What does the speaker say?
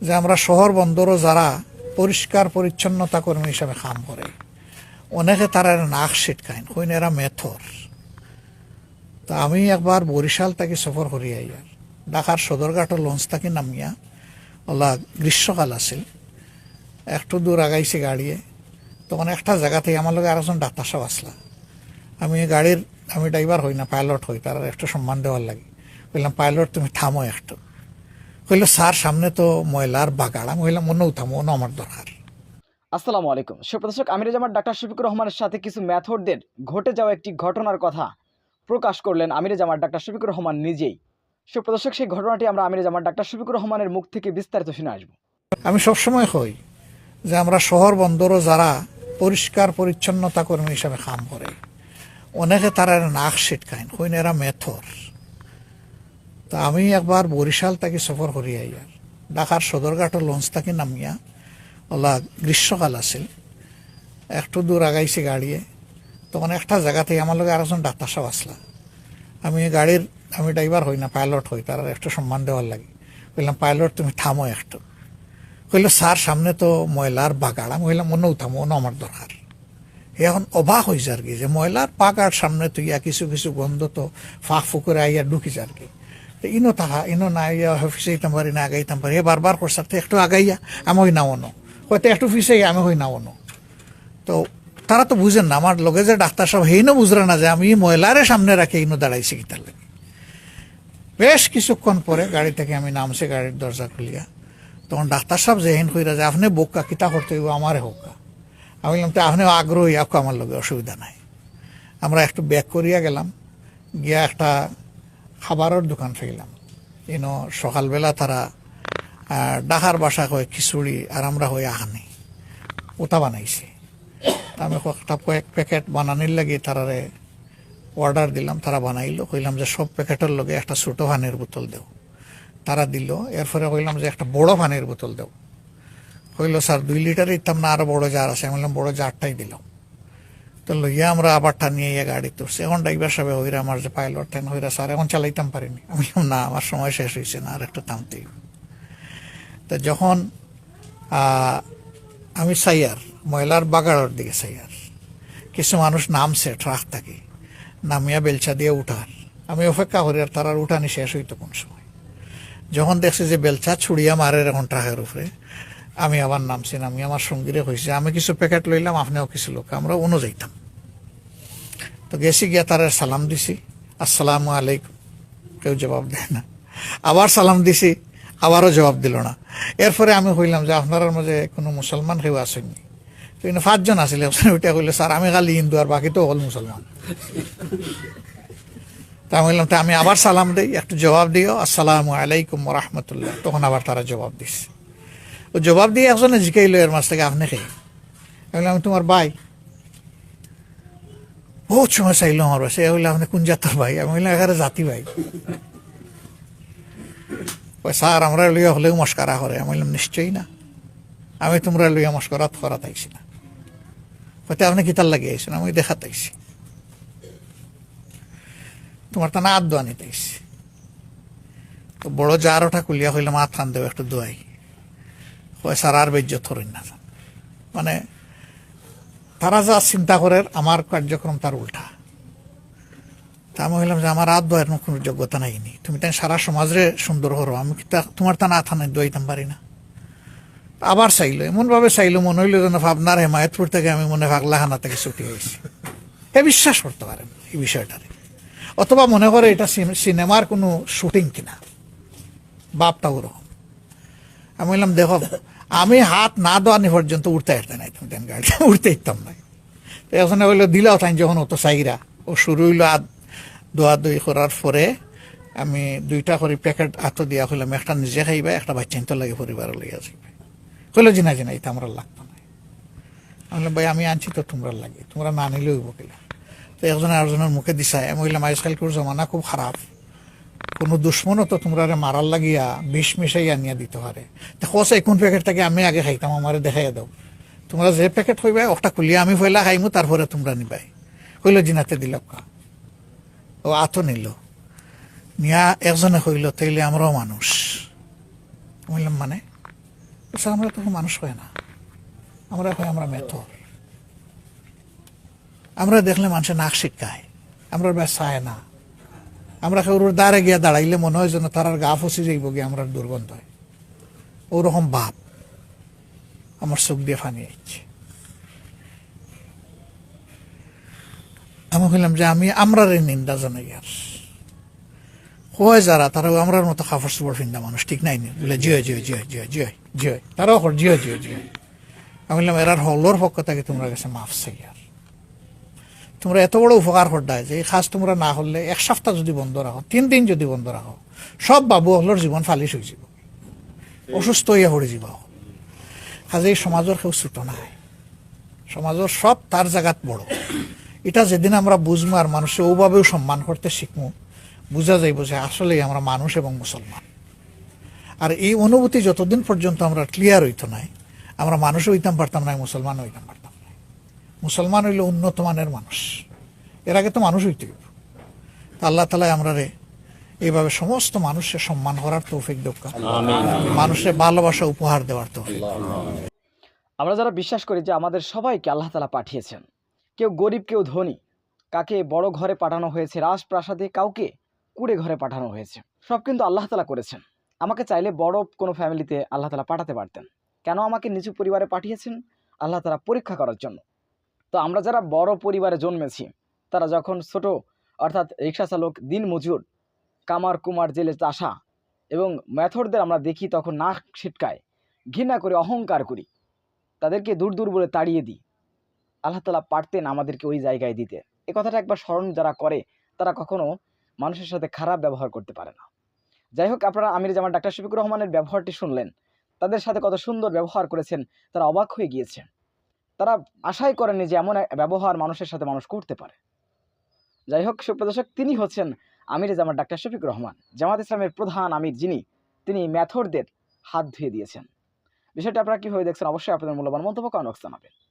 যে আমরা শহর বন্দরও যারা পরিষ্কার পরিচ্ছন্নতা কর্মী হিসাবে কাম করে, অনেকে তারা নাক ছিটকাইন কইন এরা মেথর। তা আমি একবার বরিশাল তাকে সফর করি আইয়ার ঢাকার সদরঘাটও লঞ্চ তাকে নামিয়া ওলা গ্রীষ্মকাল আছিল। একটু দূর আগাইছে গাড়িয়ে, তখন একটা জায়গাতে আমার লগে আরেকজন ডাক্তার সাহেব আসলা। আমি গাড়ির, আমি ড্রাইভার হই না, পাইলট হই, তার একটু সম্মান দেওয়ার লাগে। বললাম, পাইলট, তুমি থামো একটু। কইল স্যার সামনে তো ময়লার বাগাড় বললাম অন্যও থামো আমার দরকার। আসসালামু আলাইকুম। সুপ্রদর্শক আমির জামাত ডাক্তার শফিকুর রহমানের সাথে কিছু ম্যাথডদের ঘটে যাওয়া একটি ঘটনার কথা প্রকাশ করলেন আমির জামাত ডাক্তার শফিকুর রহমান নিজেই। সুপ্রদর্শক সেই ঘটনাটি আমরা আমির জামাত ডাক্তার শফিকুর রহমানের মুখ থেকে বিস্তারিত শুনে আসব। আমি সবসময় হই যে আমরা শহর বন্দরও যারা পরিষ্কার পরিচ্ছন্নতা কর্মী হিসাবে কাম করে অনেকে তারা নাক ছিটকাইন কইন এরা মেথর। তা আমি একবার বরিশাল তাকে সফর করি আইয়ার ঢাকার সদরঘাটও লঞ্চ তাকে নামিয়া, ওলা গ্রীষ্মকাল আছিল। একটু দূর আগাইছে গাড়িয়ে। তখন একটা জায়গাতে আমার লগে আরেকজন ডাক্তার সাহেব আসলা। আমি গাড়ির, আমি ড্রাইভার হই না, পাইলট হই, তার একটু সম্মান দেওয়ার লাগে। বললাম পাইলট, তুমি থামো একটু। কইল, স্যার, সামনে তো ময়লার বাগাড় বললাম অন্য থামো অন্য আমার দরকার। এখন অবাক হয়েছে আর কি, যে ময়লার পাকার সামনে তো ইয়া কিছু কিছু গন্ধ তো ফাঁক ফুকুরে আইয়া ঢুকিছে আর কি। ইনো তাহা ইনো না ইয়া অফিসে যেতাম পারি না আগাইতাম পারি এ বারবার করছে একটু আগাইয়া আমি হই না অনো হয়তো একটু ফিসে আমি হই না অনো তো তারা তো বুঝেন না আমার লগে যে ডাক্তার সাহেব হেইনও বুঝলে না যে আমি ময়লারে সামনে রাখি ইনো দাঁড়াইছি কিতার লাগে বেশ কিছুক্ষণ পরে গাড়ি থেকে আমি নামছি গাড়ির দরজা খুলিয়া তখন ডাক্তার সাহেব যেহেন কইরা যে আপনি বোকা কিতা করতে হইব আমারে হোকা আমি বললাম তো আপনি আগ্রহী আপু আমার লগে অসুবিধা নাই আমরা একটু ব্যাক করিয়া গেলাম গিয়া একটা খাবারের দোকান ফেলাম ইনো সকালবেলা তারা ডাহার বাসা কয় খিচুড়ি আর আমরা হয়ে আহানি। ওটা বানাইছে। আমি একটা কয়েক প্যাকেট বানানির লাগি তারারে অর্ডার দিলাম, তারা বানাইলো। কইলাম যে সব প্যাকেটের লগে একটা ছোটো পানির বোতল দেও। তারা দিল, এরপরে কইলাম যে একটা বড় পানির বোতল দেও। কইলো, স্যার, দুই লিটার ইতাম না আরও বড় জার আছে? আমি বললাম, বড় জারটাই দিলাম। তো লইয়া আমরা আবারটা নিয়ে ইয়ে গাড়ি তুলছি। এখন ড্রাইভার সাহেব হইরা আমার যে পাইলট টেন হইরা স্যার এখন চালাইতাম পারিনি। আমি না, আমার সময় শেষ হয়েছে না, আর একটু থামতেই তো যখন আমি সাইয়ার, ময়লার বাগাড়ার দিকে সাইয়ার, কিছু মানুষ নামছে ট্রাক থাকে, নামিয়া বেলচা দিয়ে উঠার। আমি অপেক্ষা করি, আর তার উঠানি শেষ হইতো কোন সময়? যখন দেখছি যে বেলচা ছুড়িয়া মারে এখন ট্রাকের উপরে আমি আবার নামছি নামি আমার সঙ্গীরে হয়েছে আমি কিছু প্যাকেট লইলাম আপনিও কিছু লোক। আমরা অনু যাইতাম। তো গেছি গিয়া তার সালাম দিছি। আসসালামু আলাইকুম। কেউ জবাব দেয় না। আবার সালাম দিছি, আবারও জবাব দিল না। এরপরে আমি কইলাম যে আপনার মাঝে কোনো মুসলমান কেউ আসেননি তো এনে পাঁচজন আসলে ওইটা কইলে স্যার, আমি খালি হিন্দু আর বাকি তো হল মুসলমান। তা আমি বললাম তা আমি আবার সালাম দিই, একটু জবাব দিও। আসসালামু আলাইকুম রহমতুল্লাহ। তখন আবার তারা জবাব দিচ্ছে ও জবাব দিয়ে একজনে জিকাইলো এর মাছ থেকে আপনি খেয়ে আমি বললাম, তোমার ভাই? বহুত সময় চাইলো আমার বাসে বললাম আপনি কোন জাতের ভাই? আমি বললাম, এখানে জাতি ভাই। স্যার আমরা লইয়া হলেও মস্কারা করে। আমি বললাম, নিশ্চয়ই না। আমি তোমরা লইয়া মস্করাত করা তাইছি না। হয়তো আপনি কিতার লাগিয়ে আইছেন? আমি দেখা তাইছি তোমার তা না আদ দোয়ানি তাইছি তো বড় জার ওঠা কুলিয়া হইলে মা থান দেব একটু দোয়াই। স্যার আর বেজ্য থরেন না। মানে তারা যা চিন্তা করে আমার কার্যক্রম তার উল্টা। তা আমি বললাম যে আমার আর দোয়ের কোনো যোগ্যতা নাই নি। তুমি তাই সারা সমাজরে সুন্দর করো আমি কি তোমার তা না থানায় দোয়াইতাম পারি না। আবার চাইলো, এমনভাবে চাইলো, মনে হইল যেন আপনার হেমায়তপুর থেকে আমি মনে পাগলাখানা থেকে ছুটি হয়েছি। এ বিশ্বাস করতে পারেন এই বিষয়টারে। অথবা মনে করে এটা সিনেমার কোনো শুটিং কিনা। বাপটা ওরকম। আমি বললাম দেখো আমি হাত না দোয়ানি পর্যন্ত উঠতে আসতে নাই তুমি তেন গাড়ি উঠতে ইতাম নাই তো এখন হইল দিলাও তাই যখন অত চাইরা ও শুরু হইল আদ দোয়া দই করার পরে আমি দুইটা করে প্যাকেট হাত দিয়া হইলাম একটা নিজে খাইবা, একটা বাচ্চা তো লাগে পরিবার লইয়া যাইবে কইলো জিনা জিনা এটা আমরা লাগতো না। আমি ভাই, আমি আনছি তো তোমরা লাগে, তোমরা না নিলেও হইব কিলা? তো একজন আরেকজনের মুখে দিছায় আমি বললাম আজকালকার জমানা খুব খারাপ। কোনো দুশ্মনও তো তোমরা মারার লাগিয়া বিষ মিশাইয়া নিয়ে দিতে পারে। তো কষাই কোন প্যাকেট থেকে? আমি আগে খাইতাম আমারে দেখাইয়া দাও। তোমরা যে প্যাকেট হইবা ওটা খুলিয়া আমি পয়লা খাইমু, তারপরে তোমরা নিবাই। কইল, জিনাতে দিল ও আতো নিল। নিয়া একজনে কইল, তাইলে আমরাও মানুষ। বললাম মানে? আমরা তখন মানুষ হয় না। আমরা হয়, আমরা মেথর। আমরা দেখলে মানুষের নাক শিক্ষায় আমরা ব্যাস চায় না। আমরা কারোর দ্বারে গিয়া দাঁড়াইলে মনে হয় যেন তার গা ফসি যাইব গিয়ে, আমরা দুর্গন্ধ হয়। ওরকম বাপ আমার চোখ দিয়ে ফানি যাচ্ছে আমি কইলাম যে আমি আমরার নিন্দা জানাই আর। হয় যারা তারা আমরার মতো কাপড় চোপড় ফিন্দা মানুষ, ঠিক নাই নি? বলে, জিয় জিয় জিয় জিয় জিয় জিয়। তারাও জিয় জিয় জিয়। আমি বললাম এরার হলোর পক্ষ থেকে তোমরা কাছে মাফ চাই আর। তোমরা এত বড় উপকার করদায় যে এই কাজ তোমরা না হলে এক সপ্তাহ যদি বন্ধ রাখো, তিন দিন যদি বন্ধ রাখো, সব বাবু হলোর জীবন ফালিশ হয়ে যাব। অসুস্থ হইয়া পড়ে যাব। কাজে এই সমাজের কেউ ছুটো নাই। সমাজের সব তার জায়গাত বড়। এটা যেদিন আমরা বুঝব আর মানুষে ওভাবেও সম্মান করতে শিখব বোঝা যাইব যে আসলেই আমরা মানুষ এবং মুসলমান। আর এই অনুভূতি যতদিন পর্যন্ত আমরা ক্লিয়ার হইতো নাই, আমরা মানুষ হইতাম পারতাম না মুসলমান হইতাম পারতাম মুসলমান হইলে উন্নত মানের মানুষ। এর আগে তো মানুষ হইতে হইব। তা আল্লাহ তালা আমরা রে এইভাবে সমস্ত মানুষের সম্মান করার তৌফিক দোকা মানুষের ভালোবাসা উপহার দেওয়ার তৌফিক আমরা যারা বিশ্বাস করি যে আমাদের সবাইকে আল্লাহ তালা পাঠিয়েছেন কেউ গরিব কেউ ধনী কাকে বড় ঘরে পাঠানো হয়েছে রাজপ্রাসাদে কাউকে কুড়ে ঘরে পাঠানো হয়েছে সব কিন্তু আল্লাহ তালা করেছেন। আমাকে চাইলে বড় কোনো ফ্যামিলিতে আল্লাহ তালা পাঠাতে পারতেন। কেন আমাকে নিচু পরিবারে পাঠিয়েছেন? আল্লাহ তালা পরীক্ষা করার জন্য। তো আমরা যারা বড় পরিবারে জন্মেছি, তারা যখন ছোট, অর্থাৎ রিক্সা চালক দিন মজুর, কামার কুমার জেলে চাষা এবং ম্যাথরদের আমরা দেখি তখন নাক ছিটকায়, ঘৃণা করে, অহংকার করি, তাদেরকে দূর দূর বলে তাড়িয়ে দিই। আল্লাহ তালা পারতেন আমাদেরকে ওই জায়গায় দিতে। এ কথাটা একবার স্মরণ যারা করে, তারা কখনো মানুষের সাথে খারাপ ব্যবহার করতে পারে না। যাই হোক, আপনারা আমির জামান ডাক্তার শফিকুর রহমানের ব্যবহারটি শুনলেন। তাদের সাথে কত সুন্দর ব্যবহার করেছেন, তারা অবাক হয়ে গিয়েছে তারা আশাই করেনি যে এমন ব্যবহার মানুষের সাথে মানুষ করতে পারে। যাই হোক, সুপ্রদর্শক, তিনি হচ্ছেন আমির জামান ডাক্তার শফিক রহমান। জামাত ইসলামের প্রধান আমির যিনি, তিনি ম্যাথরদের হাত ধুয়ে দিয়েছেন। বিষয়টা আপনারা কীভাবে দেখছেন অবশ্যই আপনাদের মূল্যবান মন্তব্য কারণ বক্সে জানাবেন।